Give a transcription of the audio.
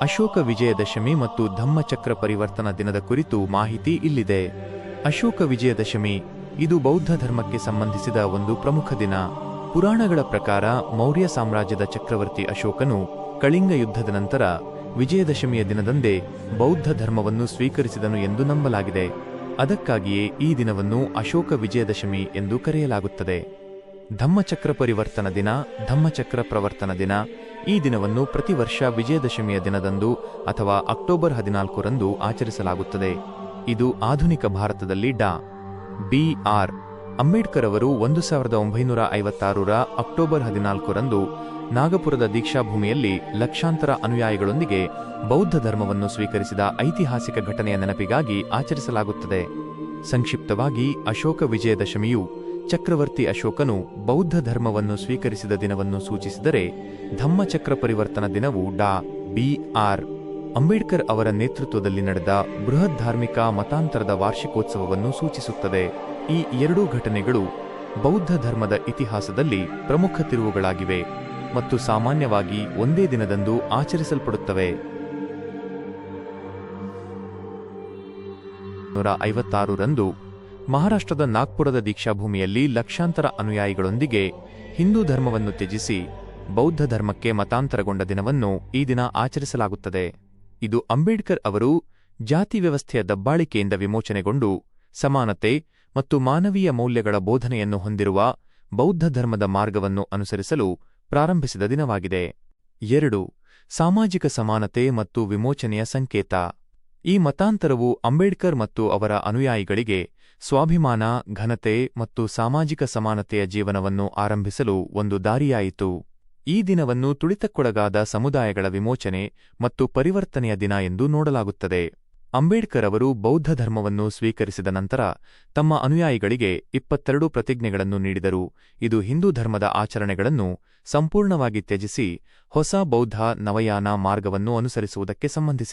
ಅಶೋಕ ವಿಜಯದಶಮಿ ಮತ್ತು ಧಮ್ಮಚಕ್ರ ಪರಿವರ್ತನ ದಿನದ ಕುರಿತು ಮಾಹಿತಿ ಇಲ್ಲಿದೆ. ಅಶೋಕ ವಿಜಯದಶಮಿ, ಇದು ಬೌದ್ಧ ಧರ್ಮಕ್ಕೆ ಸಂಬಂಧಿಸಿದ ಒಂದು ಪ್ರಮುಖ ದಿನ. ಪುರಾಣಗಳ ಪ್ರಕಾರ, ಮೌರ್ಯ ಸಾಮ್ರಾಜ್ಯದ ಚಕ್ರವರ್ತಿ ಅಶೋಕನು ಕಳಿಂಗ ಯುದ್ಧದ ನಂತರ ವಿಜಯದಶಮಿಯ ದಿನದಂದೇ ಬೌದ್ಧ ಧರ್ಮವನ್ನು ಸ್ವೀಕರಿಸಿದನು ಎಂದು ನಂಬಲಾಗಿದೆ. ಅದಕ್ಕಾಗಿಯೇ ಈ ದಿನವನ್ನು ಅಶೋಕ ವಿಜಯದಶಮಿ ಎಂದು ಕರೆಯಲಾಗುತ್ತದೆ. ಧಮ್ಮಚಕ್ರ ಪರಿವರ್ತನ ದಿನ, ಧಮ್ಮಚಕ್ರ ಪ್ರವರ್ತನ ದಿನ. ಈ ದಿನವನ್ನು ಪ್ರತಿ ವರ್ಷ ವಿಜಯದಶಮಿಯ ದಿನದಂದು ಅಥವಾ ಅಕ್ಟೋಬರ್ ಹದಿನಾಲ್ಕರಂದು ಆಚರಿಸಲಾಗುತ್ತದೆ. ಇದು ಆಧುನಿಕ ಭಾರತದಲ್ಲಿ ಡಾ. ಬಿ. ಆರ್. ಅಂಬೇಡ್ಕರ್ ಅವರು ಒಂದು ಸಾವಿರದ ಒಂಬೈನೂರ ಐವತ್ತಾರರ ಅಕ್ಟೋಬರ್ ಹದಿನಾಲ್ಕರಂದು ನಾಗಪುರದ ದೀಕ್ಷಾಭೂಮಿಯಲ್ಲಿ ಲಕ್ಷಾಂತರ ಅನುಯಾಯಿಗಳೊಂದಿಗೆ ಬೌದ್ಧ ಧರ್ಮವನ್ನು ಸ್ವೀಕರಿಸಿದ ಐತಿಹಾಸಿಕ ಘಟನೆಯ ನೆನಪಿಗಾಗಿ ಆಚರಿಸಲಾಗುತ್ತದೆ. ಸಂಕ್ಷಿಪ್ತವಾಗಿ ಅಶೋಕ ವಿಜಯದಶಮಿಯು ಚಕ್ರವರ್ತಿ ಅಶೋಕನು ಬೌದ್ಧ ಧರ್ಮವನ್ನು ಸ್ವೀಕರಿಸಿದ ದಿನವನ್ನು ಸೂಚಿಸಿದರೆ ಧಮ್ಮಚಕ್ರ ಪರಿವರ್ತನ ದಿನವು ಡಾ. ಬಿ. ಆರ್. ಅಂಬೇಡ್ಕರ್ ಅವರ ನೇತೃತ್ವದಲ್ಲಿ ನಡೆದ ಬೃಹತ್ ಧಾರ್ಮಿಕ ಮತಾಂತರದ ವಾರ್ಷಿಕೋತ್ಸವವನ್ನು ಸೂಚಿಸುತ್ತದೆ. ಈ ಎರಡೂ ಘಟನೆಗಳು ಬೌದ್ಧ ಧರ್ಮದ ಇತಿಹಾಸದಲ್ಲಿ ಪ್ರಮುಖ ತಿರುವುಗಳಾಗಿವೆ ಮತ್ತು ಸಾಮಾನ್ಯವಾಗಿ ಒಂದೇ ದಿನದಂದು ಆಚರಿಸಲ್ಪಡುತ್ತವೆ. ನೂರ ಐವತ್ತಾರರಂದು ಮಹಾರಾಷ್ಟ್ರದ ನಾಗ್ಪುರದ ದೀಕ್ಷಾಭೂಮಿಯಲ್ಲಿ ಲಕ್ಷಾಂತರ ಅನುಯಾಯಿಗಳೊಂದಿಗೆ ಹಿಂದೂ ಧರ್ಮವನ್ನು ತ್ಯಜಿಸಿ ಬೌದ್ಧ ಧರ್ಮಕ್ಕೆ ಮತಾಂತರಗೊಂಡ ದಿನವನ್ನು ಈ ದಿನ ಆಚರಿಸಲಾಗುತ್ತದೆ. ಇದು ಅಂಬೇಡ್ಕರ್ ಅವರು ಜಾತಿ ವ್ಯವಸ್ಥೆಯ ದಬ್ಬಾಳಿಕೆಯಿಂದ ವಿಮೋಚನೆಗೊಂಡು ಸಮಾನತೆ ಮತ್ತು ಮಾನವೀಯ ಮೌಲ್ಯಗಳ ಬೋಧನೆಯನ್ನು ಹೊಂದಿರುವ ಬೌದ್ಧ ಧರ್ಮದ ಮಾರ್ಗವನ್ನು ಅನುಸರಿಸಲು ಪ್ರಾರಂಭಿಸಿದ ದಿನವಾಗಿದೆ. ಎರಡು, ಸಾಮಾಜಿಕ ಸಮಾನತೆ ಮತ್ತು ವಿಮೋಚನೆಯ ಸಂಕೇತ. ಈ ಮತಾಂತರವು ಅಂಬೇಡ್ಕರ್ ಮತ್ತು ಅವರ ಅನುಯಾಯಿಗಳಿಗೆ ಸ್ವಾಭಿಮಾನ, ಘನತೆ ಮತ್ತು ಸಾಮಾಜಿಕ ಸಮಾನತೆಯ ಜೀವನವನ್ನು ಆರಂಭಿಸಲು ಒಂದು ದಾರಿಯಾಯಿತು. ಈ ದಿನವನ್ನು ತುಳಿತಕ್ಕೊಳಗಾದ ಸಮುದಾಯಗಳ ವಿಮೋಚನೆ ಮತ್ತು ಪರಿವರ್ತನೆಯ ದಿನ ಎಂದು ನೋಡಲಾಗುತ್ತದೆ. ಅಂಬೇಡ್ಕರ್ ಅವರು ಬೌದ್ಧ ಧರ್ಮವನ್ನು ಸ್ವೀಕರಿಸಿದ ನಂತರ ತಮ್ಮ ಅನುಯಾಯಿಗಳಿಗೆ ಇಪ್ಪತ್ತೆರಡು ಪ್ರತಿಜ್ಞೆಗಳನ್ನು ನೀಡಿದರು. ಇದು ಹಿಂದೂ ಧರ್ಮದ ಆಚರಣೆಗಳನ್ನು ಸಂಪೂರ್ಣವಾಗಿ ತ್ಯಜಿಸಿ ಹೊಸ ಬೌದ್ಧ ನವಯಾನ ಮಾರ್ಗವನ್ನು ಅನುಸರಿಸುವುದಕ್ಕೆ ಸಂಬಂಧಿಸಿತ್ತು.